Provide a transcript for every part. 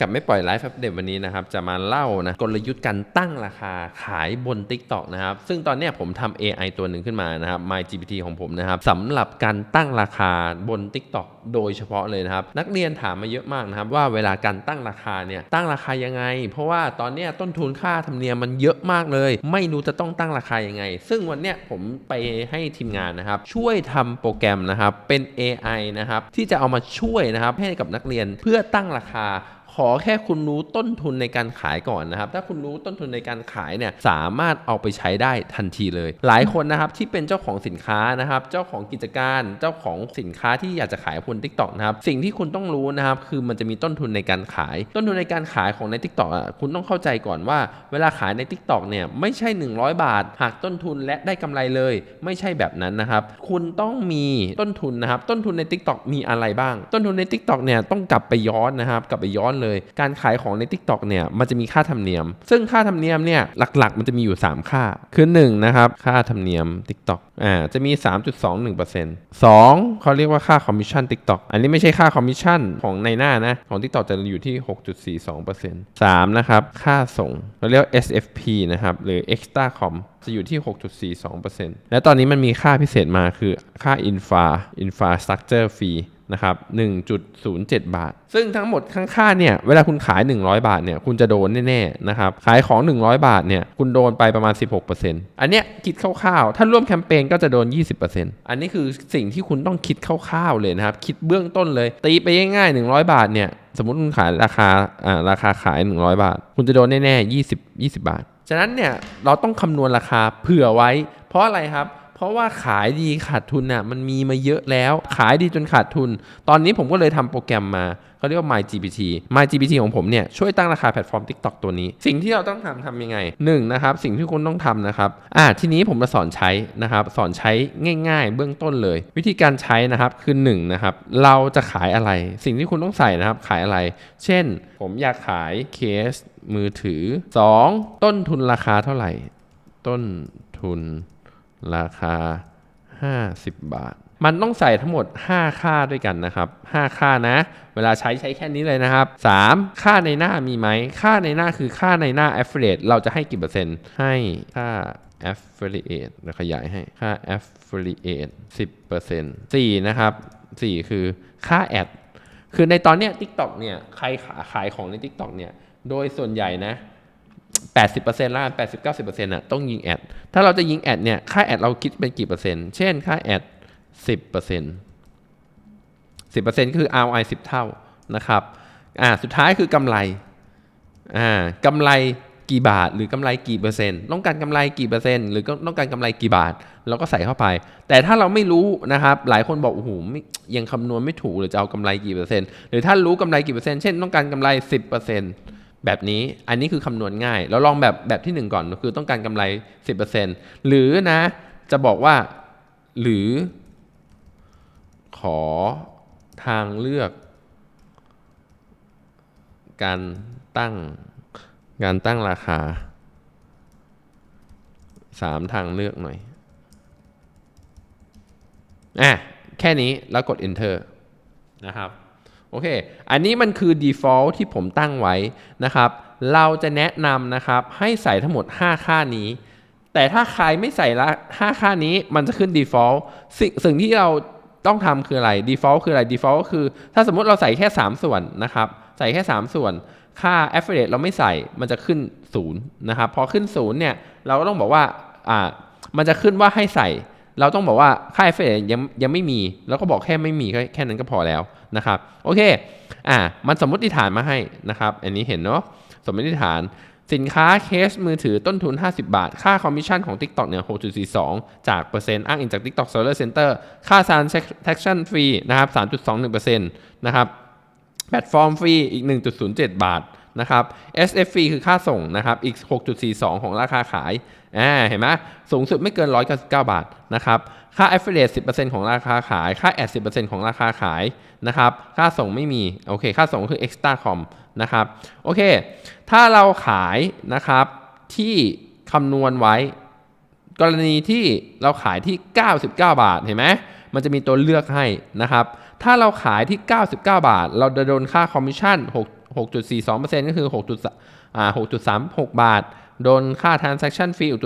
กับไม่ปล่อยไลฟ์อัปเดตวันนี้นะครับ จะมาเล่านะกลยุทธ์การตั้งราคาขายบน TikTok นะครับ ซึ่งตอนนี้ผมทำ AI ตัวหนึ่งขึ้นมานะครับ MyGPT ของผมนะครับสำหรับการตั้งราคาบน TikTok โดยเฉพาะเลยนะครับ นักเรียนถามมาเยอะมากนะครับ ว่าเวลาการตั้งราคาเนี่ยตั้งราคายังไง เพราะว่าตอนนี้ต้นทุนค่าธรรมเนียมมันเยอะมากเลย ไม่รู้จะต้องตั้งราคายังไง ซึ่งวันนี้ผมไปให้ทีมงานนะครับ ช่วยทำโปรแกรมนะครับเป็น AI นะครับที่จะเอามาช่วยนะครับให้กับนักเรียนเพื่อตั้งราคา ขอแค่คุณรู้ต้นทุนในการขายก่อนนะครับ ถ้าคุณรู้ต้นทุนในการขายเนี่ยสามารถเอาไปใช้ได้ทันทีเลย หลายคนนะครับที่เป็นเจ้าของสินค้านะครับ เจ้าของกิจการเจ้าของสินค้าที่อยากจะขายบน t ิ k t o k นะครับ สิ่งที่คุณต้องรู้นะครับ คือมันจะมีต้นทุนในการขาย ต้นทุนในการขายของใน t ิ k t o k อะคุณต้องเข้าใจก่อนว่า เวลาขายใน t ิ k t o k เนี่ยไม่ใช่ 100 บาทหักต้นทุนและได้กำไรเลย ไม่ใช่แบบนั้นนะครับ คุณต้องมีต้นทุนนะครับ ต้นทุนใน t ิ k t o k มีอะไรบ้าง ต้นทุนใน t ิ k t o k เนี่ยต้องกลับไปย้อนนะครับ กลับไปย้อนเลยการขายของใน TikTok เนี่ยมันจะมีค่าธรรมเนียม ซึ่งค่าธรรมเนียมเนี่ยหลักๆ มันจะมีอยู่ 3 ค่า คือ1นะครับค่าธรรมเนียม TikTok อ่าจะมี 3.21% 2เขาเรียกว่าค่าคอมมิชชั่น TikTok อันนี้ไม่ใช่ค่าคอมมิชชั่นของในหน้านะของ TikTok จะอยู่ที่ 6.42% 3นะครับค่าส่งเราเรียกว่า SFP นะครับหรือ Extra Com จะอยู่ที่ 6.42%และตอนนี้มันมีค่าพิเศษมาคือค่า Infra Infrastructure Fee นะครับ1.07 บาท ซึ่งทั้งหมดข้างค่าเนี่ย เวลาคุณขาย 100 บาทเนี่ย คุณจะโดนแน่ๆ นะครับ ขายของ 100 บาทเนี่ย คุณโดนไปประมาณ 16%อันเนี้ยคิดคร่าวๆ ถ้าร่วมแคมเปญก็จะโดน 20%อันนี้คือสิ่งที่คุณต้องคิดคร่าวๆ เลยนะครับ คิดเบื้องต้นเลย ตีไปง่ายๆ 100 บาทเนี่ย สมมติคุณขายราคา อ่า ราคาขาย 100 บาท คุณจะโดนแน่ๆ 20 20 บาท ฉะนั้นเนี่ย เราต้องคำนวณราคาเผื่อไว้ เพราะอะไรครับ เพราะว่าขายดีขาดทุนน่ะมันมีมาเยอะแล้ว ขายดีจนขาดทุน ตอนนี้ผมก็เลยทำโปรแกรมมาเขาเรียกว่า MyGPT MyGPT ของผมเนี่ยช่วยตั้งราคาแพลตฟอร์ม TikTok ตัวนี้ สิ่งที่เราต้องทำทำยังไง1นนะครับสิ่งที่คุณต้องทำนะครับอ่าทีนี้ผมมาสอนใช้นะครับสอนใช้ง่าย ๆ เบื้องต้นเลย วิธีการใช้นะครับคือ1นะครับเราจะขายอะไร สิ่งที่คุณต้องใส่นะครับขายอะไร เช่น ผมอยากขายเคสมือถือ 2 ต้นทุนราคาเท่าไหร่ ต้นทุน ราคา 50 บาท มันต้องใส่ทั้งหมด 5 ค่าด้วยกันนะครับ 5 ค่านะ เวลาใช้ใช้แค่นี้เลยนะครับ 3. ค่าในหน้ามีไหม ค่าในหน้าคือค่าในหน้า affiliate เราจะให้กี่เปอร์เซ็นต์ ให้ค่า affiliate เราขยายให้ค่า affiliate 10% 4นะครับ 4 คือค่าแอด คือในตอนเนี้ย TikTok เนี่ย ใครขาขายของใน TikTok เนี่ย โดยส่วนใหญ่นะ 80%ละ80 90%อะต้องยิงแอด ถ้าเราจะยิงแอดเนี่ย ค่าแอดเราคิดเป็นกี่เปอร์เซ็นต์ เช่น ค่าแอด 10% 10%คือ ROI 10 เท่านะครับ อ่า สุดท้ายคือกำไร อ่ากำไรกี่บาท หรือกำไรกี่เปอร์เซ็นต์ ต้องการกำไรกี่เปอร์เซ็นต์ หรือต้องการกำไรกี่บาท เราก็ใส่เข้าไป แต่ถ้าเราไม่รู้นะครับ หลายคนบอกโอ้โหม่ยังคำนวณไม่ถูกหรือจะเอากำไรกี่เปอร์เซ็นต์ หรือถ้ารู้กำไรกี่เปอร์เซ็นต์ เช่น ต้องการกำไร 10% แบบนี้อันนี้คือคำนวณง่าย เราลองแบบแบบที่ 1 ก่อนคือต้องการกำไร 10%หรือนะจะบอกว่าหรือ ขอทางเลือก การตั้งการตั้งราคา 3 ทางเลือกหน่อยอะแค่นี้แล้วกด enter นะครับ อเค อันนี้มันคือ default ที่ผมตั้งไว้นะครับ เราจะแนะนำนะครับให้ใส่ทั้งหมด 5 ค่านี้ แต่ถ้าใครไม่ใส่ละ 5 ค่านี้มันจะขึ้น default สิ่งสิ่งที่เราต้องทำคืออะไร default คืออะไร default ก็คือ ถ้าสมมติเราใส่แค่ 3 ส่วนนะครับ ใส่แค่ 3 ส่วน ค่า affiliate เราไม่ใส่ มันจะขึ้น 0 นะครับ พอขึ้น 0 เนี่ย เราก็ต้องบอกว่า อ่า มันจะขึ้นว่าให้ใส่ เราต้องบอกว่าค่า affiliate ยังยังไม่มี แล้วก็บอกแค่ไม่มีแค่นั้นก็พอแล้ว นะครับโอเคอ่ามันสมมติฐานมาให้นะครับ อันนี้เห็นเนาะสมมติฐานสินค้าเคสมือถือต้นทุน 50 บาท ค่าคอมมิชชั่นของ TikTok เนี่ย 6.42 จากเปอร์เซ็นต์อ้างอิงจาก TikTok Seller Center ค่า transaction fee นะครับ 3.21%นะครับแพลตฟอร์มฟรีอีก 1.07 บาทนะครับ SF ฟรีคือค่าส่งนะครับ อีก 6.42 ของราคาขาย อ่าเห็นไหมสูงสุดไม่เกิน 199 บาทนะครับค่า affiliate 10%ของราคาขาย ค่า ad 10%ของราคาขายนะครับค่าส่งไม่มีโอเคค่าส่งคือ extra com นะครับโอเค ถ้าเราขายนะครับที่คำนวณไว้ กรณีที่เราขายที่ 99 บาทเห็นไหมมันจะมีตัวเลือกให้นะครับถ้าเราขายที่ 99 บาท เราจะโดนค่าคอมมิชชั่น6 6.42%ก็คือ6จุดอ่า6.36 บาท โดนค่า transaction fee อีก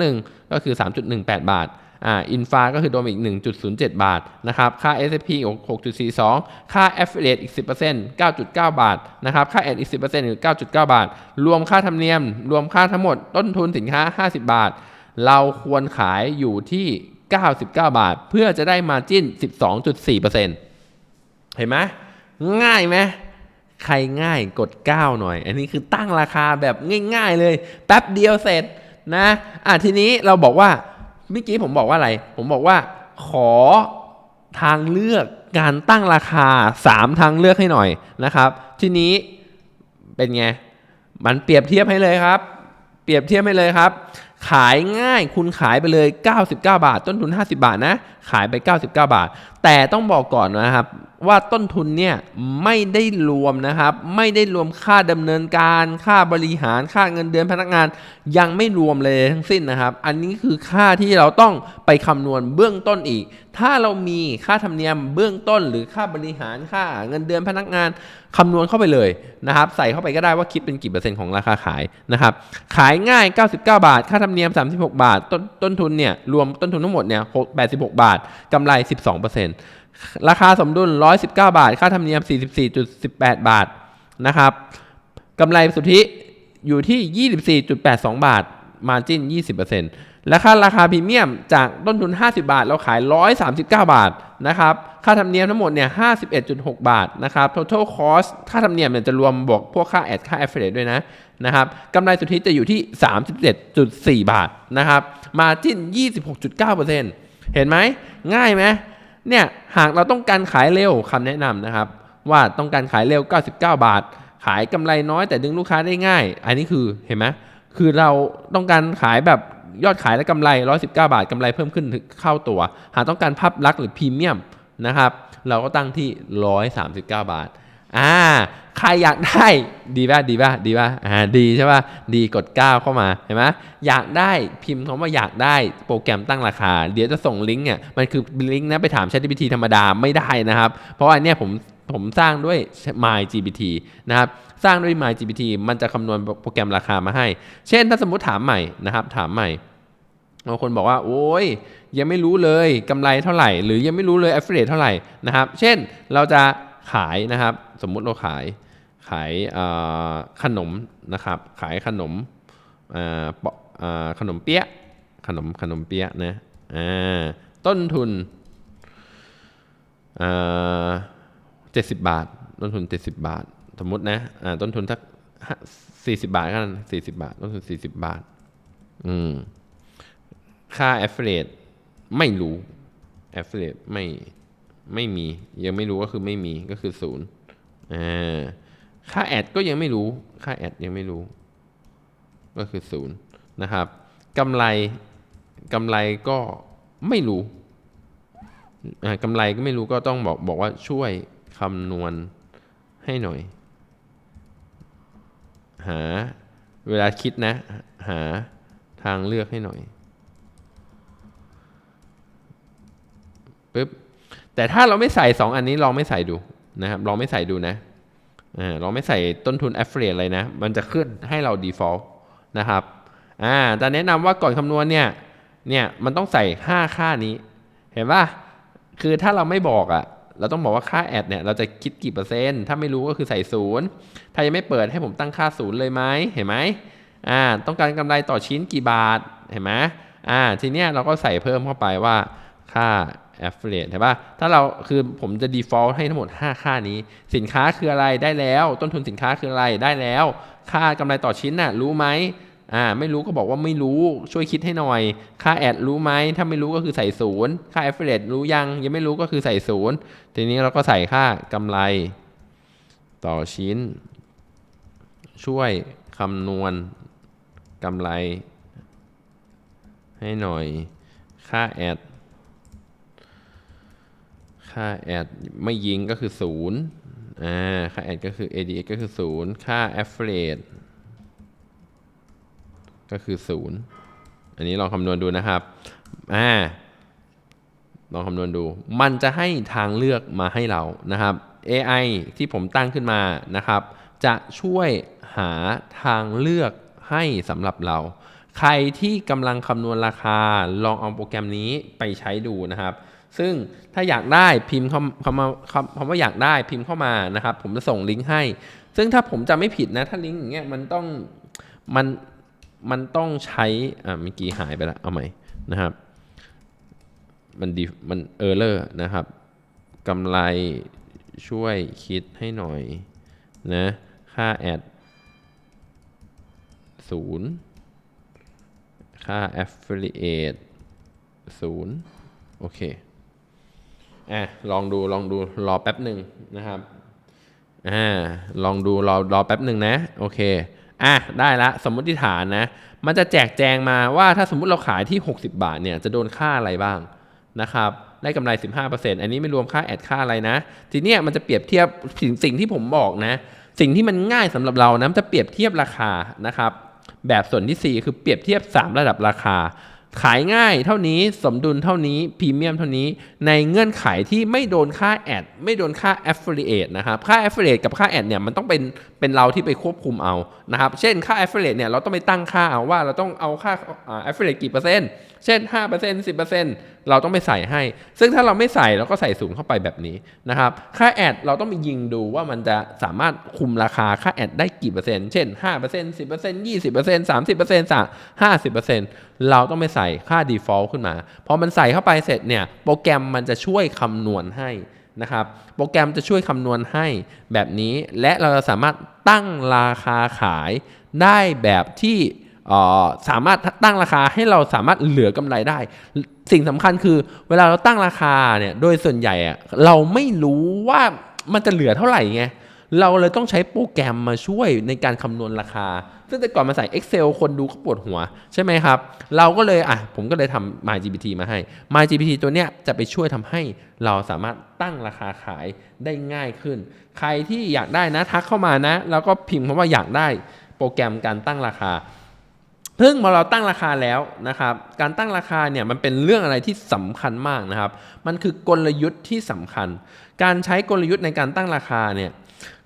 3.21 ก็คือ 3.18 บาท อ่า อินฟาก็คือโดนอีก 1.07 บาท นะครับ ค่า SFP 6.42 ค่า affiliate อีก 10% 9.9 บาท นะครับ ค่า ad อีก 10%อีก9.9 บาท รวมค่าธรรมเนียม รวมค่าทั้งหมด ต้นทุนสินค้า 50 บาท เราควรขายอยู่ที่ 99 บาท เพื่อจะได้มาจิ้น 12.4%เห็นไหม ง่ายไหม ใครง่ายกด 9 หน่อย อันนี้คือตั้งราคาแบบง่าย ๆ เลย แป๊บเดียวเสร็จนะอะทีนี้เราบอกว่าเมื่อกี้ผมบอกว่าอะไร ผมบอกว่าขอทางเลือกการตั้งราคา 3 ทางเลือกให้หน่อยนะครับ ทีนี้เป็นไง มันเปรียบเทียบให้เลยครับ เปรียบเทียบให้เลยครับ ขายง่ายคุณขายไปเลย 99 บาท ต้นทุน 50 บาทนะ ขายไป 99 บาท แต่ต้องบอกก่อนนะครับว่าต้นทุนเนี่ยไม่ได้รวมนะครับ ไม่ได้รวมค่าดำเนินการ ค่าบริหารค่าเงินเดือนพนักงาน ยังไม่รวมเลยทั้งสิ้นนะครับ อันนี้คือค่าที่เราต้องไปคำนวณเบื้องต้นอีก ถ้าเรามีค่าธรรมเนียมเบื้องต้น หรือค่าบริหารค่าเงินเดือนพนักงานคำนวณเข้าไปเลยนะครับ ใส่เข้าไปก็ได้ว่าคิดเป็นกี่เปอร์เซ็นต์ของราคาขายนะครับ ขายง่าย 99 บาท ค่าธรรมเนียม 36 บาท ต้นต้นทุนเนี่ยรวมต้นทุนทั้งหมดเนี่ย86 บาทกำไร 12%ราคาสมดุล 119 บาท ค่าธรรมเนียม 44.18 บาทนะครับกำไรสุทธิอยู่ที่ 24.82 บาท มาจิ้น 20%และค่าราคาพรีเมียมจากต้นทุน 50 บาท เราขาย 139 บาทนะครับ ค่าธรรมเนียมทั้งหมดเนี่ย 51.6 บาทนะครับ total cost ค่าธรรมเนียมเนี่ยจะรวมบวกพวกค่าแอดค่า affiliate ด้วยนะนะครับกำไรสุทธิจะอยู่ที่ 37.4 บาทนะครับ มาจิ้น 26.9%เห็นไหม ง่ายไหม เนี่ยหากเราต้องการขายเร็วคำแนะนำนะครับ ว่าต้องการขายเร็ว 99 บาท ขายกำไรน้อยแต่ดึงลูกค้าได้ง่าย อันนี้คือเห็นไหมคือเราต้องการขายแบบยอดขายและกำไร 119 บาทกำไรเพิ่มขึ้นเข้าตัว หากต้องการภาพลักษณ์หรือพรีเมียมนะครับ เราก็ตั้งที่ 139 บาท อ่า ใครอยากได้ดีป่ะดีป่ะดีป่ะอ่าดีใช่ป่ะดีกด 9 เข้ามาเห็นไหมอยากได้พิมพ์คำว่าอยากได้โปรแกรมตั้งราคา เดี๋ยวจะส่งลิงก์เนี่ยมันคือลิงก์นะไปถาม ChatGPT ธรรมดาไม่ได้นะครับ เพราะว่าเนี่ยผมผมสร้างด้วย MyGPT นะครับ สร้างด้วย MyGPT มันจะคำนวณโปรแกรมราคามาให้ เช่นถ้าสมมติถามใหม่นะครับ ถามใหม่บางคนบอกว่า โอ้ยยังไม่รู้เลยกำไรเท่าไหร่ หรือยังไม่รู้เลย affiliate เท่าไหร่นะครับ เช่นเราจะขายนะครับ สมมุติเราขาย ขายขนมนะครับ ขายขนมขนมเปี๊ยะขนมขนมเปี๊ยะนะต้นทุนเจ็ดสิบบาท ต้นทุนเจ็ดสิบบาท สมมตินะต้นทุนสักสี่สิบาทกันสี่สิบาท ต้นทุนสี่สิบาท อืม ค่า affiliate ไม่รู้ affiliate ไม่ไม่มี ยังไม่รู้ก็คือไม่มีก็คือศูนย์อ่า ค่าแอดก็ยังไม่รู้ ค่าแอดยังไม่รู้ ก็คือศูนย์นะครับกำไรกำไรก็ไม่รู้กำไรก็ไม่รู้ก็ต้องบอกบอกว่าช่วยคำนวณให้หน่อย หาเวลาคิดนะ หาทางเลือกให้หน่อยปึ๊บแต่ถ้าเราไม่ใส่ 2 อันนี้ลองไม่ใส่ดูนะครับลองไม่ใส่ดูนะ อ่าไม่ใส่ต้นทุน affiliate อะไรนะ มันจะขึ้นให้เรา default นะครับอ่าแต่แนะนำว่าก่อนคำนวณเนี่ย เนี่ยมันต้องใส่5ค่านี้ เห็นป่ะคือถ้าเราไม่บอกอะ่ะ เราต้องบอกว่าค่าแอดเนี่ย เราจะคิดกี่เปอร์เซ็นต์ ถ้าไม่รู้ก็คือใส่ศูนย์ ถ้ายังไม่เปิดให้ผมตั้งค่าศูนย์เลยไหม เห็นไหมอ่า ต้องการกำไรต่อชิ้นกี่บาท เห็นไหมอ่า ทีเนี้ยเราก็ใส่เพิ่มเข้าไปว่าค่า affiliate ใช่ปะถ้าเราคือผมจะ default ให้ทั้งหมด 5 ค่านี้ สินค้าคืออะไรได้แล้ว ต้นทุนสินค้าคืออะไรได้แล้ว ค่ากำไรต่อชิ้นน่ะรู้ไหมอ่าไม่รู้ก็บอกว่าไม่รู้ช่วยคิดให้หน่อย ค่าแอดรู้ไหมถ้าไม่รู้ก็คือใส่ศูนย์ค่า affiliate รู้ยังยังไม่รู้ก็คือใส่ศูนย์ทีนี้เราก็ใส่ค่ากำไรต่อชิ้น ช่วยคำนวณกำไรให้หน่อยค่าแอด ค่าแอดไม่ยิงก็คือศูนย์อ่า ค่าแอดก็คือ ADX ก็คือศูนย์ค่า affiliate ก็คือศูนย์อันนี้ลองคำนวณดูนะครับ อ่า ลองคำนวณดู มันจะให้ทางเลือกมาให้เรานะครับ AI ที่ผมตั้งขึ้นมานะครับ จะช่วยหาทางเลือกให้สำหรับเรา ใครที่กำลังคำนวณราคาลองเอาโปรแกรมนี้ไปใช้ดูนะครับ ซึ่งถ้าอยากได้พิมพ์คำคำว่าคำคำว่าอยากได้พิมพ์เข้ามานะครับ ผมจะส่งลิงก์ให้ ซึ่งถ้าผมจะไม่ผิดนะ ถ้าลิงก์อย่างเงี้ยมันต้องมันมันต้องใช้อ่าเมื่อกี้หายไปละเอาใหม่นะครับ มันดีมันเออร์เลอร์นะครับกำไรช่วยคิดให้หน่อยนะค่าแอดศูนย์ค่า affiliate ศูนย์โอเค อะลองดูลองดูรอแป๊บหนึ่งนะครับอ่าลองดูรอรอแป๊บหนึ่งนะโอเคอะได้ละสมมติฐานนะ มันจะแจกแจงมาว่าถ้าสมมติเราขายที่ 60 บาทเนี่ยจะโดนค่าอะไรบ้างนะครับได้กำไร 15%อันนี้ไม่รวมค่าแอดค่าอะไรนะ ทีเนี้ยมันจะเปรียบเทียบสิ่งสิ่งที่ผมบอกนะ สิ่งที่มันง่ายสำหรับเรานะจะเปรียบเทียบราคานะครับ แบบส่วนที่ 4 คือเปรียบเทียบ 3 ระดับราคา ขายง่ายเท่านี้สมดุลเท่านี้พรีเมียมเท่านี้ ในเงื่อนไขที่ไม่โดนค่าแอด ไม่โดนค่า affiliate นะครับ ค่า affiliate กับค่าแอดเนี่ยมันต้องเป็นเป็นเราที่ไปควบคุมเอานะครับ เช่นค่า affiliate เนี่ยเราต้องไปตั้งค่าเอาว่าเราต้องเอาค่าอ่า affiliate กี่เปอร์เซ็นต์ เช่น 5% 10% เราต้องไปใส่ให้ ซึ่งถ้าเราไม่ใส่เราก็ใส่ศูนย์เข้าไปแบบนี้นะครับ ค่าแอดเราต้องไปยิงดูว่ามันจะสามารถคุมราคาค่าแอดได้กี่เปอร์เซ็นต์ เช่น 5% 10% 20% 30% 50%เราต้องไปใส่ค่า default ขึ้นมา พอมันใส่เข้าไปเสร็จเนี่ย โปรแกรมมันจะช่วยคำนวณให้นะครับ โปรแกรมจะช่วยคำนวณให้แบบนี้ และเราจะสามารถตั้งราคาขายได้แบบที่ สามารถตั้งราคาให้เราสามารถเหลือกำไรได้ สิ่งสำคัญคือ เวลาเราตั้งราคาเนี่ยโดยส่วนใหญ่อะเราไม่รู้ว่ามันจะเหลือเท่าไหร่ไงเราเลยต้องใช้โปรแกรมมาช่วยในการคำนวณราคา ซึ่งแต่ก่อนมาใส่ Excel คนดูก็ปวดหัว ใช่ไหมครับ เราก็เลยอะผมก็เลยทำ MyGPT มาให้ MyGPT ตัวเนี้ยจะไปช่วยทำให้เราสามารถตั้งราคาขายได้ง่ายขึ้น ใครที่อยากได้นะทักเข้ามานะ แล้วก็พิมพ์คำว่าอยากได้โปรแกรมการตั้งราคา ซึ่งพอเราตั้งราคาแล้วนะครับ การตั้งราคาเนี่ยมันเป็นเรื่องอะไรที่สำคัญมากนะครับ มันคือกลยุทธ์ที่สำคัญ การใช้กลยุทธ์ในการตั้งราคาเนี่ย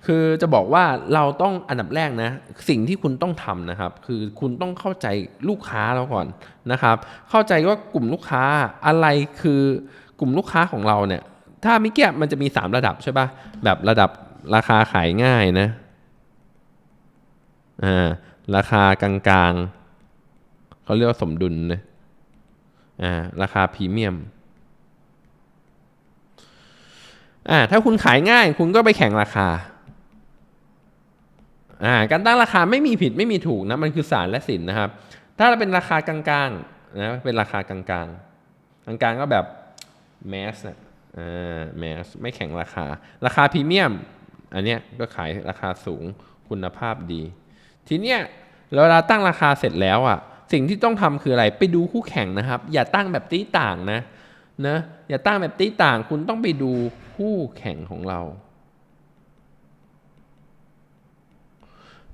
คือจะบอกว่าเราต้องอันดับแรกนะ สิ่งที่คุณต้องทำนะครับ คือคุณต้องเข้าใจลูกค้าเราก่อนนะครับ เข้าใจว่ากลุ่มลูกค้าอะไรคือกลุ่มลูกค้าของเราเนี่ย ถ้ามิเกียมันจะมี 3 ระดับใช่ป่ะแบบระดับราคาขายง่ายนะอ่าราคากลางๆ เขาเรียกว่าสมดุลนะอ่าราคาพรีเมียมอ่าถ้าคุณขายง่ายคุณก็ไปแข่งราคาอ่าการตั้งราคาไม่มีผิดไม่มีถูกนะมันคือศารและศิลป์นะครับ ถ้าเราเป็นราคากลางๆนะเป็นราคากลางๆกลางๆก็แบบแมสนะอ่าแมสไม่แข่งราคา ราคาพรีเมียมอันเนี้ยก็ขายราคาสูงคุณภาพดี ทีเนี้ยเวลาตั้งราคาเสร็จแล้วอะ สิ่งที่ต้องทำคืออะไร ไปดูคู่แข่งนะครับ อย่าตั้งแบบตีต่างนะนะอย่าตั้งแบบตีต่าง คุณต้องไปดูคู่แข่งของเรา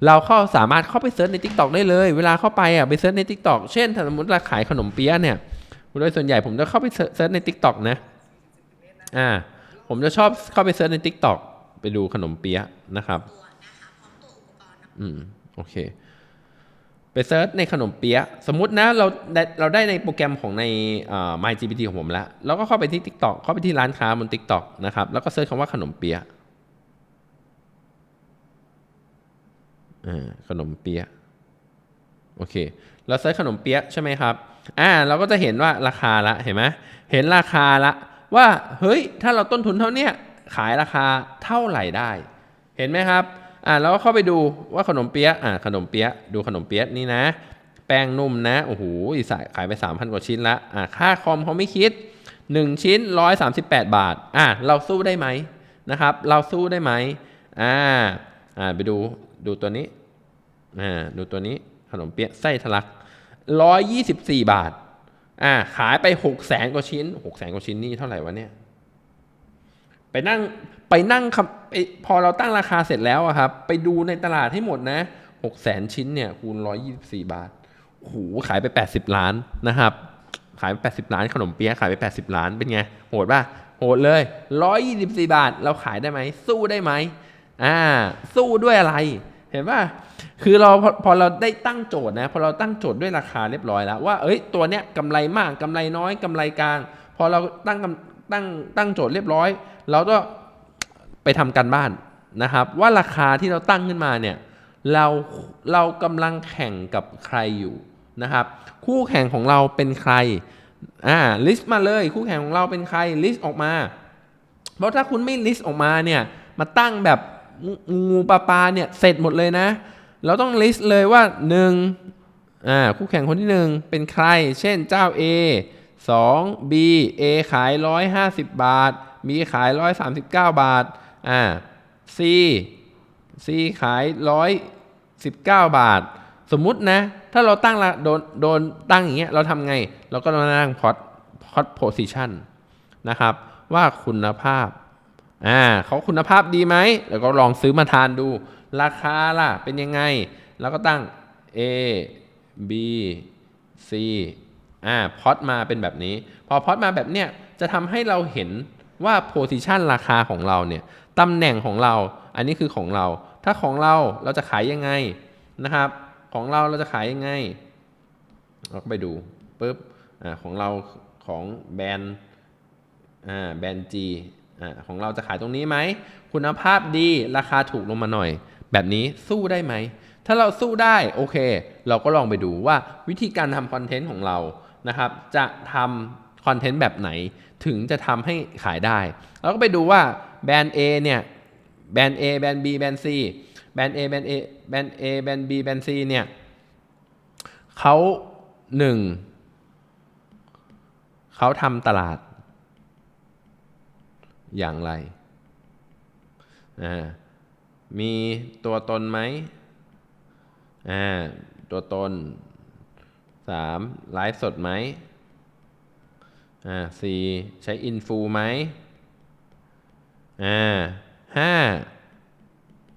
เราเข้าสามารถเข้าไปเซิร์ชใน Tik t o อกได้เลย เวลาเข้าไปอะไปเซิร์ชใน Tik t o อกเช่นสมมติเราขายขนมเปี๊ยะเนี่ยโดยส่วนใหญ่ผมจะเข้าไปเซิร์ชใน Tik t o อกนะอ่าผมจะชอบเข้าไปเซิร์ชใน Tik t o อกไปดูขนมเปี๊ยะนะครับ อืม โอเค ไปเซิร์ชในขนมเปี๊ยะสมมตินะเราเราได้ในโปรแกรมของใน MyGPT ของผมแล้วเราก็เข้าไปที่ TikTok เข้าไปที่ร้านค้าบน TikTok นะครับแล้วก็เซิร์ชคำว่าขนมเปี๊ยะขนมเปี๊ยะโอเค เราเซิร์ชขนมเปี๊ยะใช่ไหมครับอ่าเราก็จะเห็นว่าราคาละเห็นไหมเห็นราคาละว่าเฮ้ยถ้าเราต้นทุนเท่าเนี้ยขายราคาเท่าไหร่ได้ เห็นไหมครับ อ่าเราก็เข้าไปดูว่าขนมเปี๊ยะอ่าขนมเปี๊ยะดูขนมเปี๊ยะนี่นะ แป้งนุ่มนะโอ้โหสายขายไป 3,000 กว่าชิ้นละอ่าค่าคอมเขาไม่คิด 1 ชิ้น 138 บาทอ่าเราสู้ได้ไหมนะครับ เราสู้ได้ไหมอ่าอ่าไปดูดูตัวนี้อ่าดูตัวนี้ขนมเปี๊ยะไส้ทะลัก 124 บาทอ่าขายไป 6 0แสนกว่าชิ้น6แสนกว่าชิ้นนี่เท่าไหร่วะเนี่ยไปนั่ง ไปนั่งพอเราตั้งราคาเสร็จแล้วอะครับ ไปดูในตลาดให้หมดนะหกแสนชิ้นเนี่ยคูณร้อยี่สิบสี่บาทโอ้โหขายไปแปดสิบล้านนะครับ ขายไปแปดสิบล้านขนมเปี๊ยะขายไปแปดสิบล้านเป็นไงโหดป่ะโหดเลย124บาท เราขายได้ไหมสู้ได้ไหมอ่า สู้ด้วยอะไรเห็นป่ะคือเราพอพอเราได้ตั้งโจทย์นะพอเราตั้งโจทย์ด้วยราคาเรียบร้อยแล้วว่าเอ้ยตัวเนี้ยกำไรมากกำไรน้อยกำไรกลาง พอเราตั้งตั้งตั้งโจทย์เรียบร้อย เราก็ ไปทำการบ้านนะครับ ว่าราคาที่เราตั้งขึ้นมาเนี่ยเราเรากำลังแข่งกับใครอยู่นะครับ คู่แข่งของเราเป็นใครอ่าลิสต์มาเลยคู่แข่งของเราเป็นใครลิสต์ออกมา เพราะถ้าคุณไม่ลิสต์ออกมาเนี่ยมาตั้งแบบงูงูปลาปลาเนี่ยเสร็จหมดเลยนะ เราต้องลิสต์เลยว่า1อ่าคู่แข่งคนที่ 1 เป็นใคร เช่นเจ้า A 2 B A ขาย 150 บาท B ขาย 139 บาท อ่า C C ขาย119บาท สมมุตินะ ถ้าเราตั้งละโดนโดนตั้งอย่างเงี้ยเราทำไง เราก็มานั่งพอตพอตโพซิชันนะครับ ว่าคุณภาพอ่าเขาคุณภาพดีไหมแล้วก็ลองซื้อมาทานดู ราคาล่ะเป็นยังไง แล้วก็ตั้ง A B C อ่าพอตมาเป็นแบบนี้ พอพอตมาแบบเนี้ยจะทำให้เราเห็นว่าโพซิชันราคาของเราเนี่ย ตำแหน่งของเรา อันนี้คือของเรา ถ้าของเราเราจะขายยังไงนะครับ ของเราเราจะขายยังไง เราก็ไปดูปุ๊บอ่าของเราของแบรนด์อ่าแบรนด์ G อ่าของเราจะขายตรงนี้ไหม คุณภาพดีราคาถูกลงมาหน่อย แบบนี้สู้ได้ไหม ถ้าเราสู้ได้โอเค เราก็ลองไปดูว่าวิธีการทำคอนเทนต์ของเรานะครับ จะทำคอนเทนต์แบบไหนถึงจะทำให้ขายได้ เราก็ไปดูว่า แบรนด์ A เนี่ยแบรนด์ A แบรนด์ B แบรนด์ C แบรนด์ A แบรนด์ A แบรนด์ A แบรนด์ B แบรนด์ C เนี่ยเขาหนึ่งเขาทำตลาด อย่างไรอ่ามีตัวตนไหมอ่าตัวตนสามไลฟ์สดไหมอ่าสี่ใช้อินฟูไหม อ่าห้า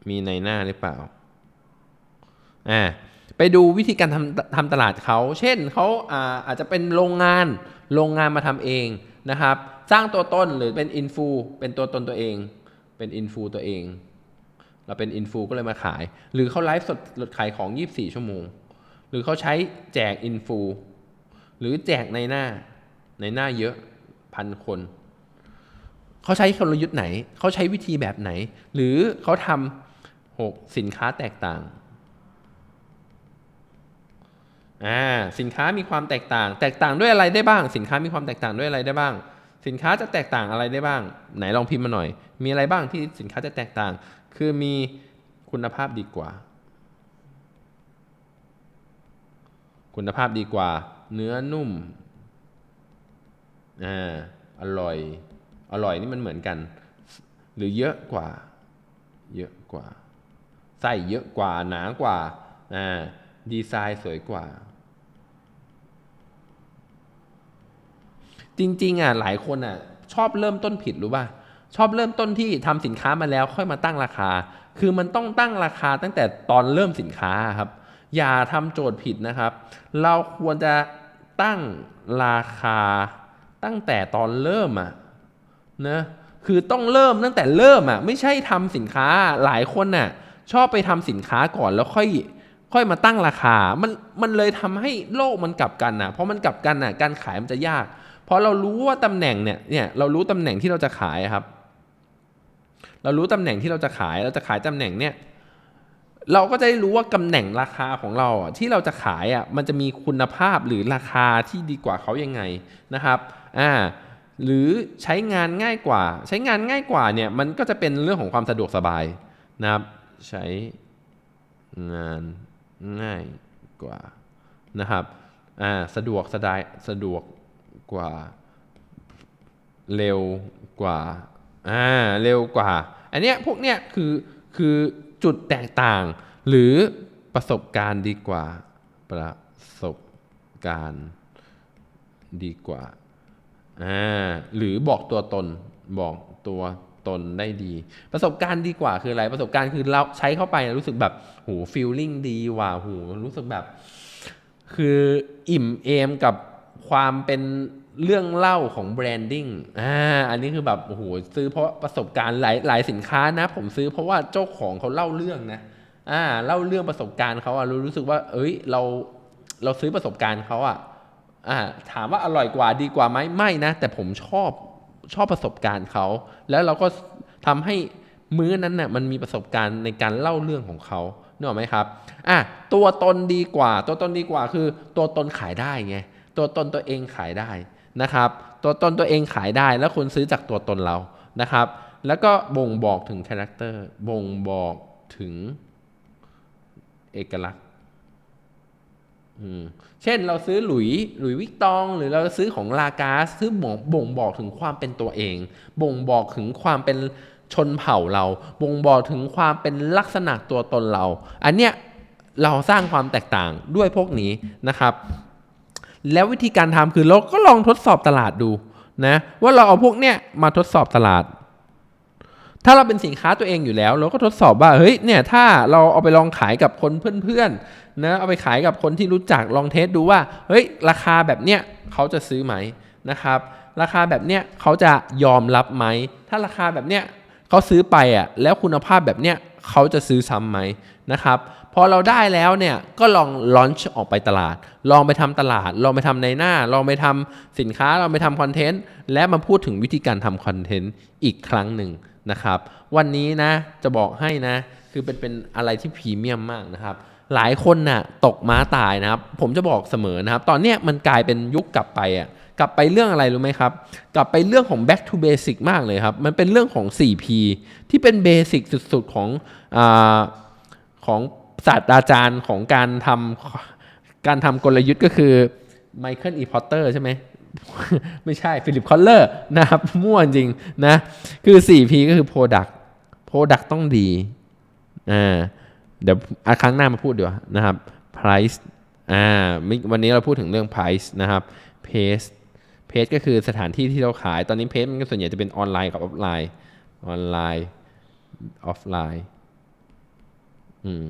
มีในหน้าหรือเปล่าอ่าไปดูวิธีการทำทำตลาดเขา เช่นเขาอาอาจจะเป็นโรงงาน โรงงานมาทำเองนะครับ สร้างตัวตนหรือเป็นอินฟู เป็นตัวตนตัวเอง เป็นอินฟูตัวเอง เราเป็นอินฟูก็เลยมาขาย หรือเขาไลฟ์สดลดขายของ 24 ชั่วโมง หรือเขาใช้แจกอินฟู หรือแจกในหน้า ในหน้าเยอะพันคน เขาใช้กลยุทธ์ไหน เขาใช้วิธีแบบไหน หรือเขาทำหกสินค้าแตกต่างอ่าสินค้ามีความแตกต่าง แตกต่างด้วยอะไรได้บ้าง สินค้ามีความแตกต่างด้วยอะไรได้บ้าง สินค้าจะแตกต่างอะไรได้บ้าง ไหนลองพิมพ์มาหน่อย มีอะไรบ้างที่สินค้าจะแตกต่าง คือมีคุณภาพดีกว่า คุณภาพดีกว่า เนื้อนุ่มอ่าอร่อย อร่อยนี่มันเหมือนกัน หรือเยอะกว่า เยอะกว่าไส้เยอะกว่าหนากว่าอ่าดีไซน์สวยกว่า จริงๆอะหลายคนอะ ชอบเริ่มต้นผิดรู้ป่ะชอบเริ่มต้นที่ทำสินค้ามาแล้วค่อยมาตั้งราคา คือมันต้องตั้งราคาตั้งแต่ตอนเริ่มสินค้าครับ อย่าทำโจทย์ผิดนะครับ เราควรจะตั้งราคาตั้งแต่ตอนเริ่มอะ นะคือต้องเริ่มตั้งแต่เริ่มอะไม่ใช่ทำสินค้าหลายคนน่ะชอบไปทำสินค้าก่อนแล้วค่อยค่อยมาตั้งราคา มันมันเลยทำให้โลกมันกลับกันน่ะเพราะมันกลับกันน่ะการขายมันจะยาก เพอเรารู้ว่าตำแหน่งเนี่ยเนี่ยเรารู้ตำแหน่งที่เราจะขายครับ เรารู้ตำแหน่งที่เราจะขายเราจะขายตำแหน่งเนี่ยเราก็จะได้รู้ว่าตำแหน่งราคาของเราอะที่เราจะขายอะมันจะมีคุณภาพหรือราคาที่ดีกว่าเขายังไงนะครับอ่า หรือใช้งานง่ายกว่า ใช้งานง่ายกว่าเนี่ยมันก็จะเป็นเรื่องของความสะดวกสบายนะครับ ใช้งานง่ายกว่านะครับอ่าสะดวกสบายสะดวกกว่า เร็วกว่าอ่าเร็วกว่า อันเนี้ยพวกเนี้ยคือคือจุดแตกต่าง หรือประสบการณ์ดีกว่าประสบการณ์ดีกว่าอ่า หรือบอกตัวตนบอกตัวตนได้ดี ประสบการณ์ดีกว่าคืออะไร ประสบการณ์คือเราใช้เข้าไปรู้สึกแบบหูฟีลลิ่งดีว่ะหูรู้สึกแบบ คืออิ่มเอมกับความเป็นเรื่องเล่าของแบรนดิ้งอ่า อันนี้คือแบบโอ้โหซื้อเพราะประสบการณ์หลายหลายสินค้านะ ผมซื้อเพราะว่าเจ้าของเขาเล่าเรื่องนะอ่าเล่าเรื่องประสบการณ์เขาอะรู้รู้สึกว่า เอ้ยเราเราซื้อประสบการณ์เขาอะ ถามว่าอร่อยกว่าดีกว่าไหมไม่นะ แต่ผมชอบชอบประสบการณ์เขา แล้วเราก็ทำให้มื้อนั้นน่ะมันมีประสบการณ์ในการเล่าเรื่องของเขาเนอะไหมครับอะตัวตนดีกว่า ตัวตนดีกว่าคือ ตัวตนขายได้ไงตัวตนตัวเองขายได้นะครับ ตัวตนตัวเองขายได้แล้วคนซื้อจากตัวตนเรานะครับ แล้วก็บ่งบอกถึงคาแรคเตอร์บ่งบอกถึงเอกลักษณ์ เช่นเราซื้อหลุยหลุยวิกตอง หรือเราซื้อของลากาสซื้อบ่งบ่งบอกถึงความเป็นตัวเอง บ่งบอกถึงความเป็นชนเผ่าเรา บ่งบอกถึงความเป็นลักษณะตัวตนเรา อันเนี้ยเราสร้างความแตกต่างด้วยพวกนี้นะครับ แล้ววิธีการทำคือเราก็ลองทดสอบตลาดดูนะว่าเราเอาพวกเนี้ยมาทดสอบตลาด ถ้าเราเป็นสินค้าตัวเองอยู่แล้ว เราก็ทดสอบว่าเฮ้ยเนี่ยถ้าเราเอาไปลองขายกับคนเพื่อนๆนะเอาไปขายกับคนที่รู้จักลองเทสดูว่าเฮ้ยราคาแบบเนี้ยเขาจะซื้อไหมนะครับ ราคาแบบเนี้ยเขาจะยอมรับไหม ถ้าราคาแบบเนี้ยเขาซื้อไปอะแล้วคุณภาพแบบเนี้ยเขาจะซื้อซ้ำไหมนะครับพอเราได้แล้วเนี่ยก็ลองลอนช์ออกไปตลาด ลองไปทำตลาด ลองไปทำในหน้า ลองไปทำสินค้าลองไปทำคอนเทนต์และมาพูดถึงวิธีการทำคอนเทนต์อีกครั้งหนึ่ง นะครับ วันนี้นะจะบอกให้นะ คือเป็นเป็นอะไรที่พรีเมียมมากนะครับ หลายคนน่ะตกม้าตายนะครับ ผมจะบอกเสมอนะครับ ตอนเนี้ยมันกลายเป็นยุคกลับไปอะกลับไปเรื่องอะไรรู้ไหมครับ กลับไปเรื่องของ back to basic มากเลยครับ มันเป็นเรื่องของ 4P ที่เป็นเบสิกสุดๆของอของศาสตราจารย์ของการทำการทำกลยุทธ์ก็คือไมเคิลอีพอตเตอร์ใช่ไหม ไม่ใช่ฟิลิปคอลเลอร์นะครับมั่วจริงนะ คือ 4P ก็คือ Product Product ต้องดีอ่าเดี๋ยวอาครั้งหน้ามาพูดดีกว่านะครับ Price อ่าวันนี้เราพูดถึงเรื่อง Price นะครับ Pace Pace ก็คือสถานที่ที่เราขายตอนนี้ Pace มันก็ส่วนใหญ่จะเป็นออนไลน์กับออฟไลน์ออนไลน์ออฟไลน์อืม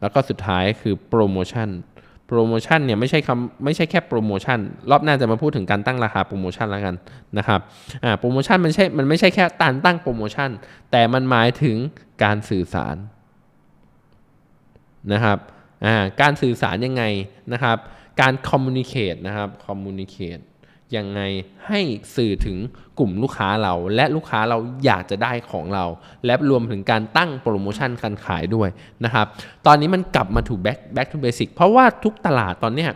แล้วก็สุดท้ายคือโปรโมชั่น โปรโมชั่นเนี่ยไม่ใช่คำไม่ใช่แค่โปรโมชั่นรอบหน้าจะมาพูดถึงการตั้งราคาโปรโมชั่นแล้วกันนะครับอ่าโปรโมชั่นมันใช่มันไม่ใช่แค่การตั้งโปรโมชั่น แต่มันหมายถึงการสื่อสารนะครับอ่าการสื่อสารยังไงนะครับ การคอมมูนิเคตนะครับคอมมูนิเคต ยังไงให้สื่อถึงกลุ่มลูกค้าเรา และลูกค้าเราอยากจะได้ของเรา และรวมถึงการตั้งโปรโมชั่นการขายด้วยนะครับ ตอนนี้มันกลับมาถูก back back to basic เพราะว่าทุกตลาดตอนเนี้ย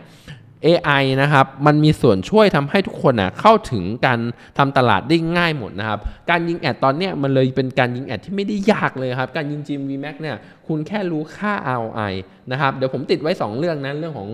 AI นะครับ มันมีส่วนช่วยทำให้ทุกคนนะเข้าถึงการทำตลาดได้ง่ายหมดนะครับ การยิงแอดตอนเนี้ยมันเลยเป็นการยิงแอดที่ไม่ได้ยากเลยครับ การยิง GMV Max เนี่ย คุณแค่รู้ค่า ROI นะครับ เดี๋ยวผมติดไว้ 2 เรื่องนะเรื่องของ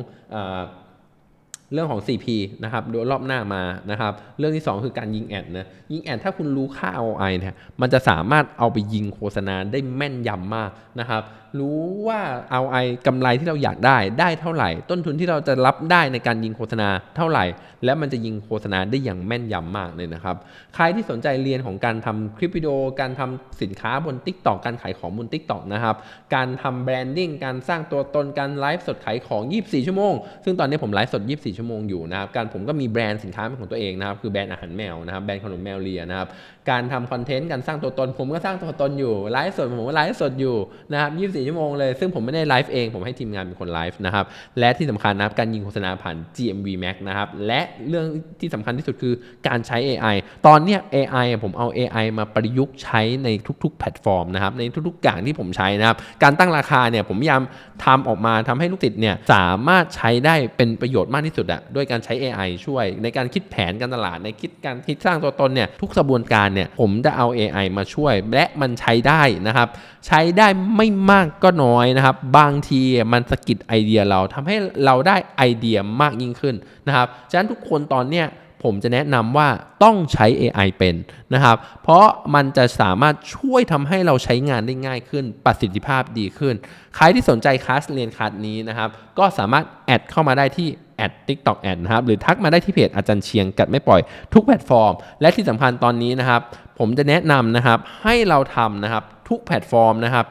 เรื่องของ 4P นะครับดูรอบหน้ามานะครับเรื่องที่ 2 คือการยิงแอดนะยิงแอดถ้าคุณรู้ค่า ROI เนี่ยมันจะสามารถเอาไปยิงโฆษณาได้แม่นยำมากนะครับ รู้ว่า ROI กำไรที่เราอยากได้ได้เท่าไหร่ ต้นทุนที่เราจะรับได้ในการยิงโฆษณาเท่าไหร่ และมันจะยิงโฆษณาได้อย่างแม่นยำมากเลยนะครับ ใครที่สนใจเรียนของการทำคลิปวิดีโอ การทำสินค้าบน Tik t o อกการขายของบน Tik t o อกนะครับ การทำแบรนดิ้งการสร้างตัวตนการไลฟ์สดขายของ 24 ชั่วโมง ซึ่งตอนนี้ผมไลฟ์สด 24 ชั่วโมงอยู่นะครับการผมก็มีแบรนด์สินค้าเป็นของตัวเองนะครับคือแบรนด์อาหารแมวนะครับแบรนด์ขนมแมวเลียนะครับ การทำคอนเทนต์การสร้างตัวตน ผมก็สร้างตัวตนอยู่ไลฟ์สดผมก็ไลฟ์สดอยู่นะครับ24 ชั่วโมงเลย ซึ่งผมไม่ได้ไลฟ์เอง ผมให้ทีมงานเป็นคนไลฟ์นะครับและที่สำคัญนะครับการยิงโฆษณาผ่าน GMV Max นะครับและเรื่องที่สำคัญที่สุดคือการใช้ AI ตอนเนี้ย AI ผมเอา AI มาประยุกต์ใช้ในทุก ๆ แพลตฟอร์มนะครับในทุกๆอย่างที่ผมใช้นะครับการตั้งราคาเนี่ยผมพยายามทำออกมาทำให้ลูกติดเนี่ยสามารถใช้ได้เป็นประโยชน์มากที่สุดอะด้วยการใช้ AI ช่วย ในการคิดแผนการตลาดในคิดการคิดสร้างตัวตนเนี่ยทุกกระบวนการเนี่ยผมจะเอา AI มาช่วย และมันใช้ได้นะครับ ใช้ได้ไม่มากก็น้อยนะครับ บางทีมันสะกิดไอเดียเราทำให้เราได้ไอเดียมากยิ่งขึ้นนะครับฉะนั้นทุกคนตอนเนี้ยผมจะแนะนำว่าต้องใช้ AI เป็นนะครับ เพราะมันจะสามารถช่วยทำให้เราใช้งานได้ง่ายขึ้น ประสิทธิภาพดีขึ้น ใครที่สนใจคลาสเรียนคลาสนี้นะครับ ก็สามารถแอดเข้ามาได้ที่แอด TikTok แอดนะครับ หรือทักมาได้ที่เพจอาจารย์เชียงกัดไม่ปล่อยทุกแพลตฟอร์ม และที่สำคัญตอนนี้นะครับ ผมจะแนะนำนะครับให้เราทำนะครับทุกแพลตฟอร์มนะครับ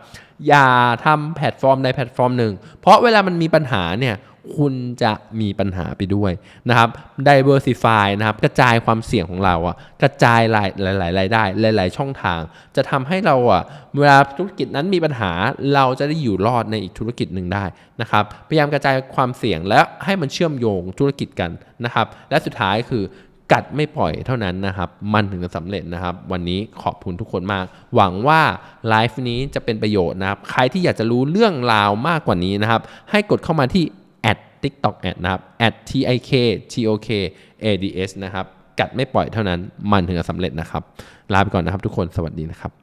อย่าทำแพลตฟอร์มใดแพลตฟอร์มหนึ่ง เพราะเวลามันมีปัญหาเนี่ย คุณจะมีปัญหาไปด้วยนะครับ diversify นะครับ กระจายความเสี่ยงของเราอะกระจายหลายหลายรายได้หลาย ๆ ช่องทาง จะทำให้เราอะเวลาธุรกิจนั้นมีปัญหาเราจะได้อยู่รอดในอีกธุรกิจหนึ่งได้นะครับ พยายามกระจายความเสี่ยงและให้มันเชื่อมโยงธุรกิจกันนะครับ และสุดท้ายคือกัดไม่ปล่อยเท่านั้นนะครับ มันถึงจะสำเร็จนะครับ วันนี้ขอบคุณทุกคนมาก หวังว่าไลฟ์นี้จะเป็นประโยชน์นะครับ ใครที่อยากจะรู้เรื่องราวมากกว่านี้นะครับ ให้กดเข้ามาที่ at tiktok at นะครับ at tik tok ads นะครับ กัดไม่ปล่อยเท่านั้นมันถึงจะสำเร็จนะครับ ลาไปก่อนนะครับทุกคนสวัสดีนะครับ